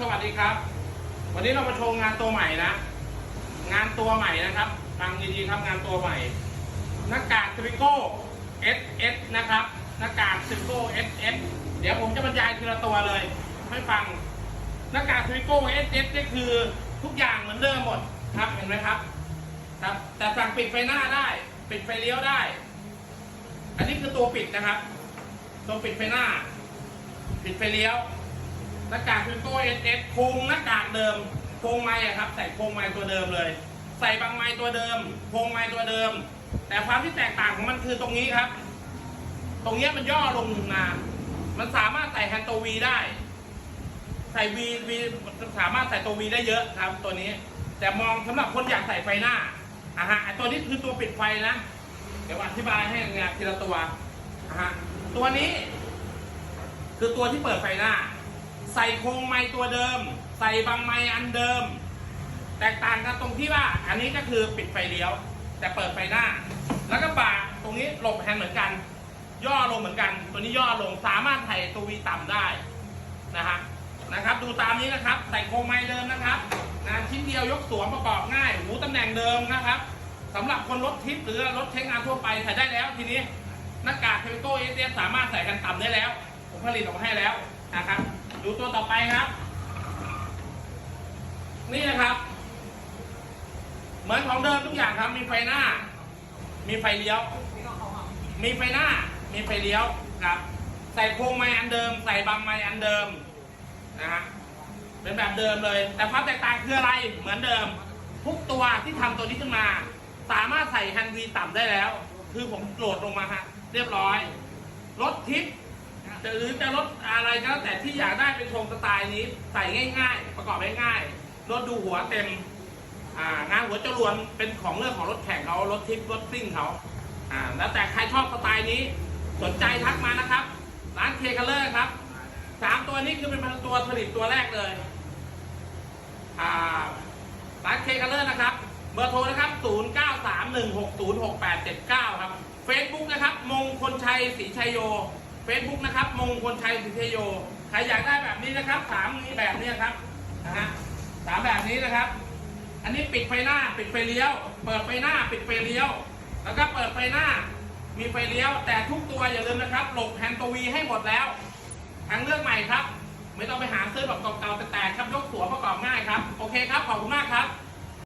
สวัสดีครับ วันนี้เรามาโชว์งานตัวใหม่นะ งานตัวใหม่นะครับฟังดีๆครับงานตัวใหม่ หน้ากากทริโก้ SS นะครับ หน้ากากทริโก้ SS เดี๋ยวผมจะบรรยายทีละตัวเลย ให้ฟัง หน้ากากทริโก้ SS นี่คือทุกอย่างเหมือนเดิมหมดครับ เห็นไหมครับครับ แต่สั่งปิดไฟหน้าได้ ปิดไฟเลี้ยวได้ อันนี้คือตัวปิดนะครับ ตัวปิดไฟหน้า ปิดไฟเลี้ยว หน้ากากคือโก้เอสเอสโครงหน้ากากเดิมโครงไม้ครับ ใส่โครงไม้ตัวเดิมเลย ใส่บางไม้ตัวเดิมโครงไม้ตัวเดิม แต่ความที่แตกต่างของมันคือตรงนี้ครับ ตรงนี้มันย่อลงมา มันสามารถใส่แฮนด์ตัววีได้ ใส่วีวีสามารถใส่ตัววีได้เยอะครับ ตัวนี้ แต่มองสำหรับคนอยากใส่ไฟหน้าอะฮะตัวนี้คือตัวปิดไฟนะเดี๋ยวอธิบายให้งานทีละตัวอะฮะตัวนี้ คือตัวที่เปิดไฟหน้า ใส่โครงไม้ตัวเดิม ใส่บางไม้อันเดิม แตกต่างกันตรงที่ว่าอันนี้ก็คือปิดไฟเลี้ยว แต่เปิดไฟหน้า แล้วก็บ่าตรงนี้หลบแฮนด์เหมือนกัน ย่อลงเหมือนกัน ตัวนี้ย่อลงสามารถไถ่ตัววีต่ำได้นะฮะนะครับ ดูตามนี้นะครับใส่โครงไม้เดิมนะครับนะชิ้นเดียวยกสวมประกอบง่ายหูตำแหน่งเดิมนะครับสำหรับคนรถทิปหรือรถใช้งานทั่วไปใส่ได้แล้วทีนี้หน้ากากเทวิโก้เอสสามารถใส่กันต่ำได้แล้ว ผมผลิตออกมาให้แล้ว นะครับ ดูตัวต่อไปครับ นี่นะครับ เหมือนของเดิมทุกอย่างครับ มีไฟหน้า มีไฟเลี้ยว มีไฟหน้า มีไฟเลี้ยวครับ ใส่โครงไม้อันเดิม ใส่บางไม้อันเดิมนะฮะเป็นแบบเดิมเลย แต่ความแตกต่างคืออะไร เหมือนเดิม ทุกตัวที่ทำตัวนี้ขึ้นมา สามารถใส่ฮันวีต่ำได้แล้ว คือผมโหลดลงมาฮะ เรียบร้อยรถทิป จะหรือจะรถอะไรก็แล้วแต่ที่อยากได้เป็นโครงสไตล์นี้ ใส่ง่าย ๆ ประกอบง่ายๆรถดูหัวเต็มอ่างานหัวจรวนเป็นของเรื่องของรถแข่งเขารถทิปรถซิ่งเขาอ่าแล้วแต่ใครชอบสไตล์นี้ สนใจทักมานะครับ ร้านเคคัลเลอร์ครับสามตัวนี้คือเป็นตัวผลิตตัวแรกเลยอ่าร้านเคคัลเลอร์นะครับเบอร์โทรนะครับ 0931606879 ครับ Facebook นะครับ มงคลชัยศรีชัยโย Facebook นะครับมงคลชัยศรีชัยโยใครอยากได้แบบนี้นะครับสามนี้แบบนี้ครับนะฮะสามแบบนี้นะครับ อันนี้ปิดไฟหน้าปิดไฟเลี้ยว เปิดไฟหน้าปิดไฟเลี้ยว แล้วก็เปิดไฟหน้า มีไฟเลี้ยว แต่ทุกตัวอย่าลืมนะครับหลบแฮนด์ตัววีให้หมดแล้วทางเลือกใหม่ครับ ไม่ต้องไปหาซื้อแบบเก่าๆแต่ๆครับยกหัวประกอบง่ายครับโอเคครับขอบคุณมาก